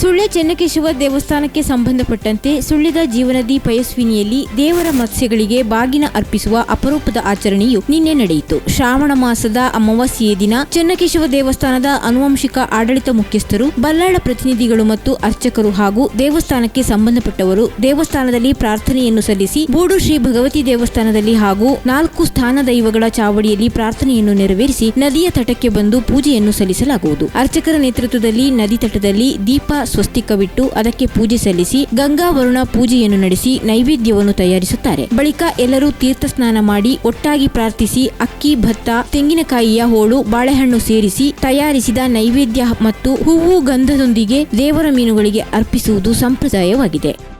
ಸುಳ್ಯ ಚೆನ್ನಕೇಶವ ದೇವಸ್ಥಾನಕ್ಕೆ ಸಂಬಂಧಪಟ್ಟಂತೆ ಸುಳ್ಯದ ಜೀವನದಿ ಪಯಸ್ವಿನಿಯಲ್ಲಿ ದೇವರ ಮತ್ಸ್ಯಗಳಿಗೆ ಬಾಗಿನ ಅರ್ಪಿಸುವ ಅಪರೂಪದ ಆಚರಣೆಯು ನಿನ್ನೆ ನಡೆಯಿತು. ಶ್ರಾವಣ ಮಾಸದ ಅಮಾವಾಸ್ಯೆಯ ದಿನ ಚೆನ್ನಕೇಶವ ದೇವಸ್ಥಾನದ ಅನುವಂಶಿಕ ಆಡಳಿತ ಮುಖ್ಯಸ್ಥರು, ಬಲ್ಲಾಳ ಪ್ರತಿನಿಧಿಗಳು ಮತ್ತು ಅರ್ಚಕರು ಹಾಗೂ ದೇವಸ್ಥಾನಕ್ಕೆ ಸಂಬಂಧಪಟ್ಟವರು ದೇವಸ್ಥಾನದಲ್ಲಿ ಪ್ರಾರ್ಥನೆಯನ್ನು ಸಲ್ಲಿಸಿ, ಬೂಡು ಶ್ರೀ ಭಗವತಿ ದೇವಸ್ಥಾನದಲ್ಲಿ ಹಾಗೂ ನಾಲ್ಕು ಸ್ಥಾನ ದೈವಗಳ ಚಾವಡಿಯಲ್ಲಿ ಪ್ರಾರ್ಥನೆಯನ್ನು ನೆರವೇರಿಸಿ, ನದಿಯ ತಟಕ್ಕೆ ಬಂದು ಪೂಜೆಯನ್ನು ಸಲ್ಲಿಸಲಾಗುವುದು. ಅರ್ಚಕರ ನೇತೃತ್ವದಲ್ಲಿ ನದಿ ತಟದಲ್ಲಿ ದೀಪ ಸ್ವಸ್ತಿಕವಿಟ್ಟು ಅದಕ್ಕೆ ಪೂಜೆ ಸಲ್ಲಿಸಿ ಗಂಗಾ ವರುಣ ಪೂಜೆಯನ್ನು ನಡೆಸಿ ನೈವೇದ್ಯವನ್ನು ತಯಾರಿಸುತ್ತಾರೆ. ಬಳಿಕ ಎಲ್ಲರೂ ತೀರ್ಥ ಸ್ನಾನ ಮಾಡಿ ಒಟ್ಟಾಗಿ ಪ್ರಾರ್ಥಿಸಿ ಅಕ್ಕಿ, ಭತ್ತ, ತೆಂಗಿನಕಾಯಿಯ ಹೋಳು, ಬಾಳೆಹಣ್ಣು ಸೇರಿಸಿ ತಯಾರಿಸಿದ ನೈವೇದ್ಯ ಮತ್ತು ಹೂವು ಗಂಧದೊಂದಿಗೆ ದೇವರ ಮೀನುಗಳಿಗೆ ಅರ್ಪಿಸುವುದು ಸಂಪ್ರದಾಯವಾಗಿದೆ.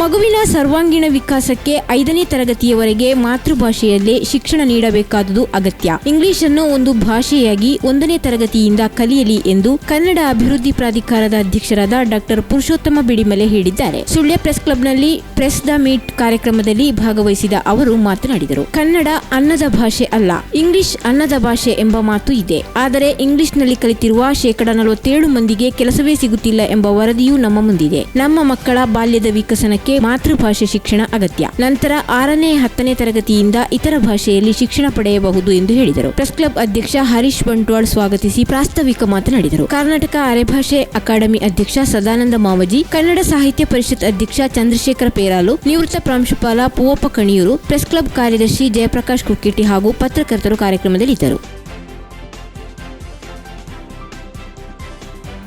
ಮಗುವಿನ ಸರ್ವಾಂಗೀಣ ವಿಕಾಸಕ್ಕೆ ಐದನೇ ತರಗತಿಯವರೆಗೆ ಮಾತೃಭಾಷೆಯಲ್ಲೇ ಶಿಕ್ಷಣ ನೀಡಬೇಕಾದುದು ಅಗತ್ಯ. ಇಂಗ್ಲಿಷ್ ಅನ್ನು ಒಂದು ಭಾಷೆಯಾಗಿ ಒಂದನೇ ತರಗತಿಯಿಂದ ಕಲಿಯಲಿ ಎಂದು ಕನ್ನಡ ಅಭಿವೃದ್ಧಿ ಪ್ರಾಧಿಕಾರದ ಅಧ್ಯಕ್ಷರಾದ ಡಾಕ್ಟರ್ ಪುರುಷೋತ್ತಮ ಬಿಡಿಮಲೆ ಹೇಳಿದ್ದಾರೆ. ಸುಳ್ಯ ಪ್ರೆಸ್ ಕ್ಲಬ್ನಲ್ಲಿ ಪ್ರೆಸ್ ದ ಮೀಟ್ ಕಾರ್ಯಕ್ರಮದಲ್ಲಿ ಭಾಗವಹಿಸಿದ ಅವರು ಮಾತನಾಡಿದರು. ಕನ್ನಡ ಅನ್ನದ ಭಾಷೆ ಅಲ್ಲ, ಇಂಗ್ಲಿಷ್ ಅನ್ನದ ಭಾಷೆ ಎಂಬ ಮಾತು ಇದೆ. ಆದರೆ ಇಂಗ್ಲಿಷ್ನಲ್ಲಿ ಕಲಿತಿರುವ ಶೇಕಡ ನಲವತ್ತೇಳು ಮಂದಿಗೆ ಕೆಲಸವೇ ಸಿಗುತ್ತಿಲ್ಲ ಎಂಬ ವರದಿಯೂ ನಮ್ಮ ಮುಂದಿದೆ. ನಮ್ಮ ಮಕ್ಕಳ ಬಾಲ್ಯದ ವಿಕಸನಕ್ಕೆ ಮಾತೃಭಾಷೆ ಶಿಕ್ಷಣ ಅಗತ್ಯ. ನಂತರ ಆರನೇ, ಹತ್ತನೇ ತರಗತಿಯಿಂದ ಇತರ ಭಾಷೆಯಲ್ಲಿ ಶಿಕ್ಷಣ ಪಡೆಯಬಹುದು ಎಂದು ಹೇಳಿದರು. ಪ್ರೆಸ್ ಕ್ಲಬ್ ಅಧ್ಯಕ್ಷ ಹರೀಶ್ ಬಂಟ್ವಾಳ್ ಸ್ವಾಗತಿಸಿ ಪ್ರಾಸ್ತಾವಿಕ ಮಾತನಾಡಿದರು. ಕರ್ನಾಟಕ ಅರೆಭಾಷೆ ಅಕಾಡೆಮಿ ಅಧ್ಯಕ್ಷ ಸದಾನಂದ ಮಾವಜಿ, ಕನ್ನಡ ಸಾಹಿತ್ಯ ಪರಿಷತ್ ಅಧ್ಯಕ್ಷ ಚಂದ್ರಶೇಖರ ಪೇರಾಲು, ನಿವೃತ್ತ ಪ್ರಾಂಶುಪಾಲ ಪೂವಪ್ಪ ಕಣಿಯೂರು, ಪ್ರೆಸ್ ಕ್ಲಬ್ ಕಾರ್ಯದರ್ಶಿ ಜಯಪ್ರಕಾಶ್ ಕುಕ್ಕಿಟ್ಟಿ ಹಾಗೂ ಪತ್ರಕರ್ತರು ಕಾರ್ಯಕ್ರಮದಲ್ಲಿದ್ದರು.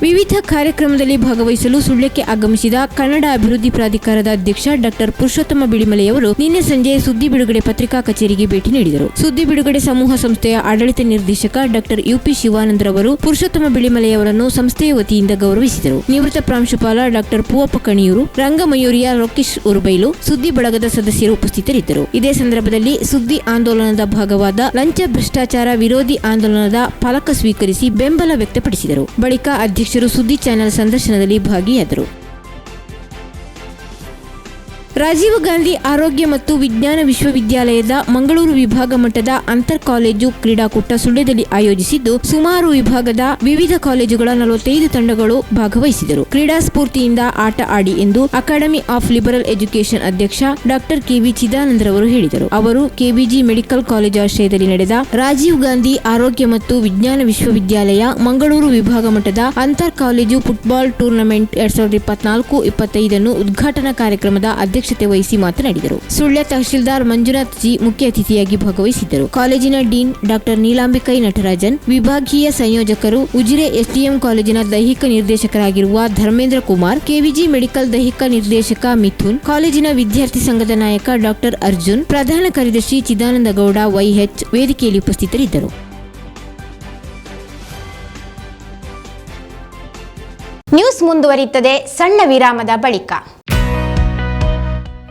ವಿವಿಧ ಕಾರ್ಯಕ್ರಮದಲ್ಲಿ ಭಾಗವಹಿಸಲು ಸುಳ್ಯಕ್ಕೆ ಆಗಮಿಸಿದ ಕನ್ನಡ ಅಭಿವೃದ್ಧಿ ಪ್ರಾಧಿಕಾರದ ಅಧ್ಯಕ್ಷ ಡಾಕ್ಟರ್ ಪುರುಷೋತ್ತಮ ಬಿಳಿಮಲೆಯವರು ನಿನ್ನೆ ಸಂಜೆ ಸುದ್ದಿ ಬಿಡುಗಡೆ ಪತ್ರಿಕಾ ಕಚೇರಿಗೆ ಭೇಟಿ ನೀಡಿದರು. ಸುದ್ದಿ ಬಿಡುಗಡೆ ಸಮೂಹ ಸಂಸ್ಥೆಯ ಆಡಳಿತ ನಿರ್ದೇಶಕ ಡಾಕ್ಟರ್ ಯುಪಿ ಶಿವಾನಂದರವರು ಪುರುಷೋತ್ತಮ ಬಿಳಿಮಲೆಯವರನ್ನು ಸಂಸ್ಥೆಯ ವತಿಯಿಂದ ಗೌರವಿಸಿದರು. ನಿವೃತ್ತ ಪ್ರಾಂಶುಪಾಲ ಡಾಕ್ಟರ್ ಪೂವಪ್ಪ ಕಣಿಯೂರು, ರಂಗಮಯೂರಿಯ ಲೋಕೇಶ್ ಉರುಬೈಲು, ಸುದ್ದಿ ಬಳಗದ ಸದಸ್ಯರು ಉಪಸ್ಥಿತರಿದ್ದರು. ಇದೇ ಸಂದರ್ಭದಲ್ಲಿ ಸುದ್ದಿ ಆಂದೋಲನದ ಭಾಗವಾದ ಲಂಚ ಭ್ರಷ್ಟಾಚಾರ ವಿರೋಧಿ ಆಂದೋಲನದ ಫಲಕ ಸ್ವೀಕರಿಸಿ ಬೆಂಬಲ ವ್ಯಕ್ತಪಡಿಸಿದರು. ಬಳಿಕ ಅಧ್ಯಕ್ಷರು ಸುದ್ದಿ ಚಾನೆಲ್ ಸಂದರ್ಶನದಲ್ಲಿ ಭಾಗಿಯಾದರು ರಾಜೀವ್ ಗಾಂಧಿ ಆರೋಗ್ಯ ಮತ್ತು ವಿಜ್ಞಾನ ವಿಶ್ವವಿದ್ಯಾಲಯದ ಮಂಗಳೂರು ವಿಭಾಗ ಮಟ್ಟದ ಅಂತರ್ ಕಾಲೇಜು ಕ್ರೀಡಾಕೂಟ ಸುಳ್ಯದಲ್ಲಿ ಆಯೋಜಿಸಿದ್ದು, ಸುಮಾರು ವಿಭಾಗದ ವಿವಿಧ ಕಾಲೇಜುಗಳ ನಲವತ್ತೈದು ತಂಡಗಳು ಭಾಗವಹಿಸಿದರು. ಕ್ರೀಡಾ ಸ್ಫೂರ್ತಿಯಿಂದ ಆಟ ಆಡಿ ಎಂದು ಅಕಾಡೆಮಿ ಆಫ್ ಲಿಬರಲ್ ಎಜುಕೇಷನ್ ಅಧ್ಯಕ್ಷ ಡಾಕ್ಟರ್ ಕೆವಿ ಚಿದಾನಂದರವರು ಹೇಳಿದರು. ಅವರು ಕೆಬಿಜಿ ಮೆಡಿಕಲ್ ಕಾಲೇಜು ಆಶ್ರಯದಲ್ಲಿ ನಡೆದ ರಾಜೀವ್ ಗಾಂಧಿ ಆರೋಗ್ಯ ಮತ್ತು ವಿಜ್ಞಾನ ವಿಶ್ವವಿದ್ಯಾಲಯ ಮಂಗಳೂರು ವಿಭಾಗ ಮಟ್ಟದ ಅಂತರ್ ಕಾಲೇಜು ಫುಟ್ಬಾಲ್ ಟೂರ್ನಮೆಂಟ್ ಎರಡ್ ಸಾವಿರದ ಇಪ್ಪತ್ನಾಲ್ಕು ಇಪ್ಪತ್ತೈದನ್ನು ಉದ್ಘಾಟನಾ ಕಾರ್ಯಕ್ರಮದ ಅಧ್ಯಕ್ಷತೆ ವಹಿಸಿ ಮಾತನಾಡಿದರು. ಸುಳ್ಯ ತಹಶೀಲ್ದಾರ್ ಮಂಜುನಾಥ್ ಜಿ ಮುಖ್ಯ ಅತಿಥಿಯಾಗಿ ಭಾಗವಹಿಸಿದ್ದರು. ಕಾಲೇಜಿನ ಡೀನ್ ಡಾಕ್ಟರ್ ನೀಲಾಂಬಿಕೈ ನಟರಾಜನ್, ವಿಭಾಗೀಯ ಸಂಯೋಜಕರು ಉಜಿರೆ ಎಸ್ಡಿಎಂ ಕಾಲೇಜಿನ ದೈಹಿಕ ನಿರ್ದೇಶಕರಾಗಿರುವ ಧರ್ಮೇಂದ್ರ ಕುಮಾರ್, ಕೆವಿಜಿ ಮೆಡಿಕಲ್ ದೈಹಿಕ ನಿರ್ದೇಶಕ ಮಿಥುನ್, ಕಾಲೇಜಿನ ವಿದ್ಯಾರ್ಥಿ ಸಂಘದ ನಾಯಕ ಡಾಕ್ಟರ್ ಅರ್ಜುನ್, ಪ್ರಧಾನ ಕಾರ್ಯದರ್ಶಿ ಚಿದಾನಂದ ಗೌಡ, ವೈಎಚ್ ವೇದಿಕೆಯಲ್ಲಿ ಉಪಸ್ಥಿತರಿದ್ದರು. ನ್ಯೂಸ್ ಮುಂದುವರಿಯುತ್ತದೆ. ಸಣ್ಣ ವಿರಾಮದ ಬಳಿಕ.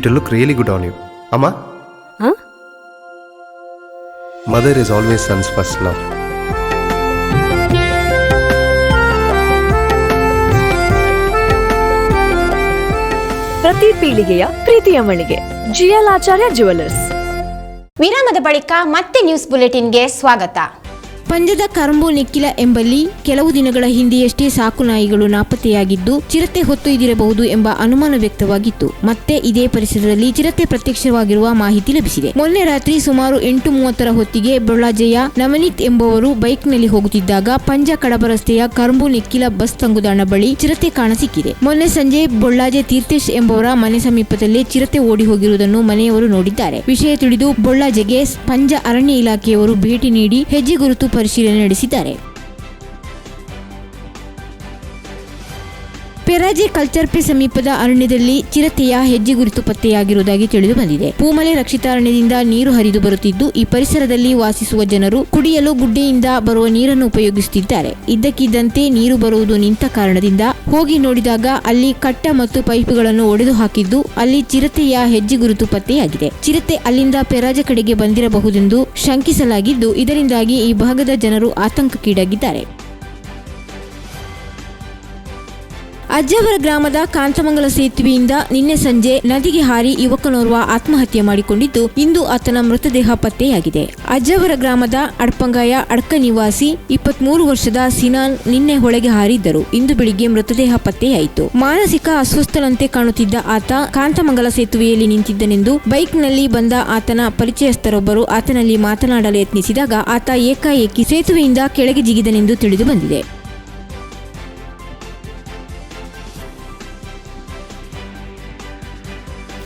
It look really good on you ಅಮ್ಮ ಹ? Mother is always sons first love ಪ್ರತಿ ಪೀಳಿಗೆಯ ಪ್ರೀತಿಯ ಮಳಿಗೆ. ಜಿಎಲ್ ಆಚಾರ್ಯ ಜುವೆಲ್ಲರ್ಸ್ ವಿರಾಮದ ಬಳಿಕ ಮತ್ತೆ ನ್ಯೂಸ್ ಬುಲೆಟಿನ್ಗೆ ಸ್ವಾಗತ. ಪಂಜದ ಕರಂಬು ನೆಕ್ಕಿಲ ಎಂಬಲ್ಲಿ ಕೆಲವು ದಿನಗಳ ಹಿಂದೆಯಷ್ಟೇ ಸಾಕು ನಾಯಿಗಳು ನಾಪತ್ತೆಯಾಗಿದ್ದು, ಚಿರತೆ ಹೊತ್ತೊಯ್ದಿರಬಹುದು ಎಂಬ ಅನುಮಾನ ವ್ಯಕ್ತವಾಗಿತ್ತು. ಮತ್ತೆ ಇದೇ ಪರಿಸರದಲ್ಲಿ ಚಿರತೆ ಪ್ರತ್ಯಕ್ಷವಾಗಿರುವ ಮಾಹಿತಿ ಲಭಿಸಿದೆ. ಮೊನ್ನೆ ರಾತ್ರಿ ಸುಮಾರು ಎಂಟು ಮೂವತ್ತರ ಹೊತ್ತಿಗೆ ಬೊಳ್ಳಾಜೆಯ ನವನೀತ್ ಎಂಬುವರು ಬೈಕ್ನಲ್ಲಿ ಹೋಗುತ್ತಿದ್ದಾಗ ಪಂಜ ಕಡಬ ರಸ್ತೆಯ ಕರಂಬು ನೆಕ್ಕಿಲ ಬಸ್ ತಂಗುದಾಣ ಬಳಿ ಚಿರತೆ ಕಾಣಸಿಕ್ಕಿದೆ ಮೊನ್ನೆ ಸಂಜೆ ಬೊಳ್ಳಾಜೆ ತೀರ್ಥೇಶ್ ಎಂಬುವರ ಮನೆ ಸಮೀಪದಲ್ಲೇ ಚಿರತೆ ಓಡಿ ಹೋಗಿರುವುದನ್ನು ಮನೆಯವರು ನೋಡಿದ್ದಾರೆ. ವಿಷಯ ತಿಳಿದು ಬೊಳ್ಳಾಜೆಗೆ ಪಂಜ ಅರಣ್ಯ ಇಲಾಖೆಯವರು ಭೇಟಿ ನೀಡಿ ಹೆಜ್ಜೆ ಗುರುತು ಪರಿಶೀಲನೆ ನಡೆಸಿದ್ದಾರೆ. ಪೆರಾಜೆ ಕಲ್ಚರ್ ಪೇ ಸಮೀಪದ ಅರಣ್ಯದಲ್ಲಿ ಚಿರತೆಯ ಹೆಜ್ಜೆ ಗುರುತು ಪತ್ತೆಯಾಗಿರುವುದಾಗಿ ತಿಳಿದು ಬಂದಿದೆ. ಪೂಮಲೆ ರಕ್ಷಿತಾರಣ್ಯದಿಂದ ನೀರು ಹರಿದು ಬರುತ್ತಿದ್ದು, ಈ ಪರಿಸರದಲ್ಲಿ ವಾಸಿಸುವ ಜನರು ಕುಡಿಯಲು ಗುಡ್ಡೆಯಿಂದ ಬರುವ ನೀರನ್ನು ಉಪಯೋಗಿಸುತ್ತಿದ್ದಾರೆ. ಇದ್ದಕ್ಕಿದ್ದಂತೆ ನೀರು ಬರುವುದು ನಿಂತ ಕಾರಣದಿಂದ ಹೋಗಿ ನೋಡಿದಾಗ ಅಲ್ಲಿ ಕಟ್ಟ ಮತ್ತು ಪೈಪ್ಗಳನ್ನು ಒಡೆದು ಹಾಕಿದ್ದು ಅಲ್ಲಿ ಚಿರತೆಯ ಹೆಜ್ಜೆ ಗುರುತು ಪತ್ತೆಯಾಗಿದೆ. ಚಿರತೆ ಅಲ್ಲಿಂದ ಪೆರಾಜ ಕಡೆಗೆ ಬಂದಿರಬಹುದೆಂದು ಶಂಕಿಸಲಾಗಿದ್ದು, ಇದರಿಂದಾಗಿ ಈ ಭಾಗದ ಜನರು ಆತಂಕಕ್ಕೀಡಾಗಿದ್ದಾರೆ. ಅಜ್ಜಾವರ ಗ್ರಾಮದ ಕಾಂತಮಂಗಲ ಸೇತುವೆಯಿಂದ ನಿನ್ನೆ ಸಂಜೆ ನದಿಗೆ ಹಾರಿ ಯುವಕನೋರ್ವ ಆತ್ಮಹತ್ಯೆ ಮಾಡಿಕೊಂಡಿದ್ದು, ಇಂದು ಆತನ ಮೃತದೇಹ ಪತ್ತೆಯಾಗಿದೆ. ಅಜ್ಜವರ ಗ್ರಾಮದ ಅಡ್ಪಂಗಾಯ ಅಡ್ಕ ನಿವಾಸಿ ಇಪ್ಪತ್ಮೂರು ವರ್ಷದ ಸಿನಾನ್ ನಿನ್ನೆ ಹೊಳೆಗೆ ಹಾರಿದ್ದರು. ಇಂದು ಬೆಳಿಗ್ಗೆ ಮೃತದೇಹ ಪತ್ತೆಯಾಯಿತು. ಮಾನಸಿಕ ಅಸ್ವಸ್ಥನಂತೆ ಕಾಣುತ್ತಿದ್ದ ಆತ ಕಾಂತಮಂಗಲ ಸೇತುವೆಯಲ್ಲಿ ನಿಂತಿದ್ದನೆಂದು ಬೈಕ್ನಲ್ಲಿ ಬಂದ ಆತನ ಪರಿಚಯಸ್ಥರೊಬ್ಬರು ಆತನಲ್ಲಿ ಮಾತನಾಡಲು ಯತ್ನಿಸಿದಾಗ ಆತ ಏಕಾಏಕಿ ಸೇತುವೆಯಿಂದ ಕೆಳಗೆ ಜಿಗಿದನೆಂದು ತಿಳಿದು ಬಂದಿದೆ.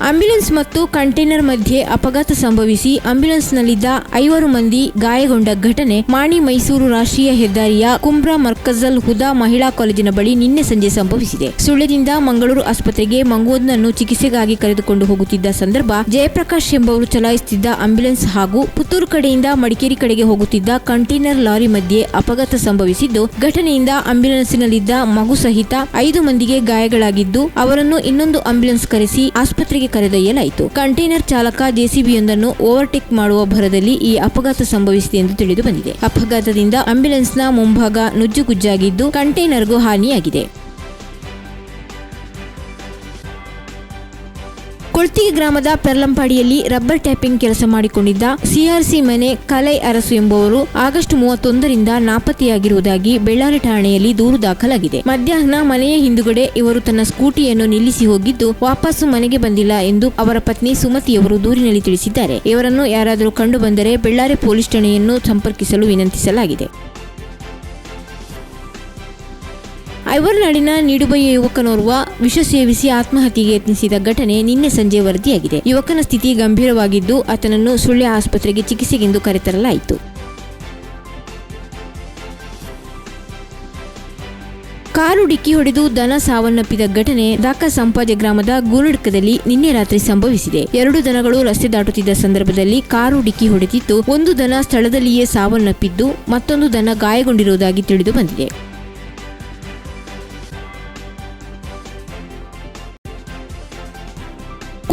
ಆಂಬ್ಯುಲೆನ್ಸ್ ಮತ್ತು ಕಂಟೈನರ್ ಮಧ್ಯೆ ಅಪಘಾತ ಸಂಭವಿಸಿ ಆಂಬ್ಯುಲೆನ್ಸ್ನಲ್ಲಿದ್ದ ಐವರು ಮಂದಿ ಗಾಯಗೊಂಡ ಘಟನೆ ಮಾಣಿ ಮೈಸೂರು ರಾಷ್ಟ್ರೀಯ ಹೆದ್ದಾರಿಯ ಕುಂಬ್ರಾ ಮರ್ಕಜಲ್ ಹುದಾ ಮಹಿಳಾ ಕಾಲೇಜಿನ ಬಳಿ ನಿನ್ನೆ ಸಂಜೆ ಸಂಭವಿಸಿದೆ. ಸುಳ್ಯದಿಂದ ಮಂಗಳೂರು ಆಸ್ಪತ್ರೆಗೆ ಮಂಗೋದ್ನನ್ನು ಚಿಕಿತ್ಸೆಗಾಗಿ ಕರೆದುಕೊಂಡು ಹೋಗುತ್ತಿದ್ದ ಸಂದರ್ಭ ಜಯಪ್ರಕಾಶ್ ಎಂಬವರು ಚಲಾಯಿಸುತ್ತಿದ್ದ ಆಂಬ್ಯುಲೆನ್ಸ್ ಹಾಗೂ ಪುತ್ತೂರು ಕಡೆಯಿಂದ ಮಡಿಕೇರಿ ಕಡೆಗೆ ಹೋಗುತ್ತಿದ್ದ ಕಂಟೈನರ್ ಲಾರಿ ಮಧ್ಯೆ ಅಪಘಾತ ಸಂಭವಿಸಿದ್ದು, ಘಟನೆಯಿಂದ ಆಂಬ್ಯುಲೆನ್ಸ್ನಲ್ಲಿದ್ದ ಮಗು ಸಹಿತ ಐದು ಮಂದಿಗೆ ಗಾಯಗಳಾಗಿದ್ದು, ಅವರನ್ನು ಇನ್ನೊಂದು ಆಂಬ್ಯುಲೆನ್ಸ್ ಕರೆಸಿ ಆಸ್ಪತ್ರೆಗೆ ಕರೆದೊಯ್ಯಲಾಯಿತು ಕಂಟೈನರ್ ಚಾಲಕ ಜೆಸಿಬಿಯೊಂದನ್ನು ಓವರ್ಟೇಕ್ ಮಾಡುವ ಭರದಲ್ಲಿ ಈ ಅಪಘಾತ ಸಂಭವಿಸಿದೆ ಎಂದು ತಿಳಿದು ಬಂದಿದೆ. ಅಪಘಾತದಿಂದ ಆಂಬ್ಯುಲೆನ್ಸ್ನ ಮುಂಭಾಗ ನುಜ್ಜುಗುಜ್ಜಾಗಿದ್ದು ಕಂಟೈನರ್ಗೂ ಹಾನಿಯಾಗಿದೆ. ಕೊಳ್ತಿಗೆ ಗ್ರಾಮದ ಪೆರ್ಲಂಪಾಡಿಯಲ್ಲಿ ರಬ್ಬರ್ ಟ್ಯಾಪಿಂಗ್ ಕೆಲಸ ಮಾಡಿಕೊಂಡಿದ್ದ ಸಿಆರ್ಸಿ ಮನೆ ಕಲೈ ಅರಸು ಎಂಬುವರು ಆಗಸ್ಟ್ ಮೂವತ್ತೊಂದರಿಂದ ನಾಪತ್ತೆಯಾಗಿರುವುದಾಗಿ ಬೆಳ್ಳಾರಿ ಠಾಣೆಯಲ್ಲಿ ದೂರು ದಾಖಲಾಗಿದೆ. ಮಧ್ಯಾಹ್ನ ಮನೆಯ ಹಿಂದುಗಡೆ ಇವರು ತನ್ನ ಸ್ಕೂಟಿಯನ್ನು ನಿಲ್ಲಿಸಿ ಹೋಗಿದ್ದು ವಾಪಸ್ಸು ಮನೆಗೆ ಬಂದಿಲ್ಲ ಎಂದು ಅವರ ಪತ್ನಿ ಸುಮತಿಯವರು ದೂರಿನಲ್ಲಿ ತಿಳಿಸಿದ್ದಾರೆ. ಇವರನ್ನು ಯಾರಾದರೂ ಕಂಡು ಬಂದರೆ ಬೆಳ್ಳಾರಿ ಪೊಲೀಸ್ ಠಾಣೆಯನ್ನು ಸಂಪರ್ಕಿಸಲು ವಿನಂತಿಸಲಾಗಿದೆ. ಐವರ್ನಾಡಿನ ನೀಡುಬಯ್ಯ ಯುವಕನೋರ್ವ ವಿಷ ಸೇವಿಸಿ ಆತ್ಮಹತ್ಯೆಗೆ ಯತ್ನಿಸಿದ ಘಟನೆ ನಿನ್ನೆ ಸಂಜೆ ವರದಿಯಾಗಿದೆ. ಯುವಕನ ಸ್ಥಿತಿ ಗಂಭೀರವಾಗಿದ್ದು ಆತನನ್ನು ಸುಳ್ಯ ಆಸ್ಪತ್ರೆಗೆ ಚಿಕಿತ್ಸೆಗೆಂದು ಕರೆತರಲಾಯಿತು. ಕಾರು ಡಿಕ್ಕಿ ಹೊಡೆದು ದನ ಸಾವನ್ನಪ್ಪಿದ ಘಟನೆ ದಾಕ ಸಂಪಾಜೆ ಗ್ರಾಮದ ಗುರುಡ್ಕದಲ್ಲಿ ನಿನ್ನೆ ರಾತ್ರಿ ಸಂಭವಿಸಿದೆ. ಎರಡು ದನಗಳು ರಸ್ತೆ ದಾಟುತ್ತಿದ್ದ ಸಂದರ್ಭದಲ್ಲಿ ಕಾರು ಡಿಕ್ಕಿ ಹೊಡೆದಿದ್ದು, ಒಂದು ದನ ಸ್ಥಳದಲ್ಲಿಯೇ ಸಾವನ್ನಪ್ಪಿದ್ದು, ಮತ್ತೊಂದು ದನ ಗಾಯಗೊಂಡಿರುವುದಾಗಿ ತಿಳಿದು ಬಂದಿದೆ.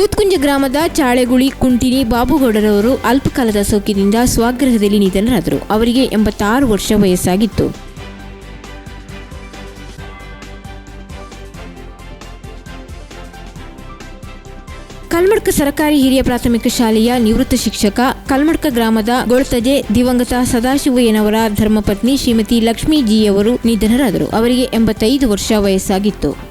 ಕೂತ್ಕುಂಜ ಗ್ರಾಮದ ಚಾಳೆಗುಳಿ ಕುಂಟಿನಿ ಬಾಬುಗೌಡರವರು ಅಲ್ಪಕಾಲದ ಸೋಕಿನಿಂದ ಸ್ವಗೃಹದಲ್ಲಿ ನಿಧನರಾದರು. ಅವರಿಗೆ ಎಂಬತ್ತಾರು ವರ್ಷ ವಯಸ್ಸಾಗಿತ್ತು. ಕಲ್ಮಡ್ಕ ಸರ್ಕಾರಿ ಹಿರಿಯ ಪ್ರಾಥಮಿಕ ಶಾಲೆಯ ನಿವೃತ್ತ ಶಿಕ್ಷಕ, ಕಲ್ಮಡ್ಕ ಗ್ರಾಮದ ಗೊಳ್ತಜೆ ದಿವಂಗತ ಸದಾಶಿವಯ್ಯನವರ ಧರ್ಮಪತ್ನಿ ಶ್ರೀಮತಿ ಲಕ್ಷ್ಮೀಜಿಯವರು ನಿಧನರಾದರು. ಅವರಿಗೆ ಎಂಬತ್ತೈದು ವರ್ಷ ವಯಸ್ಸಾಗಿತ್ತು.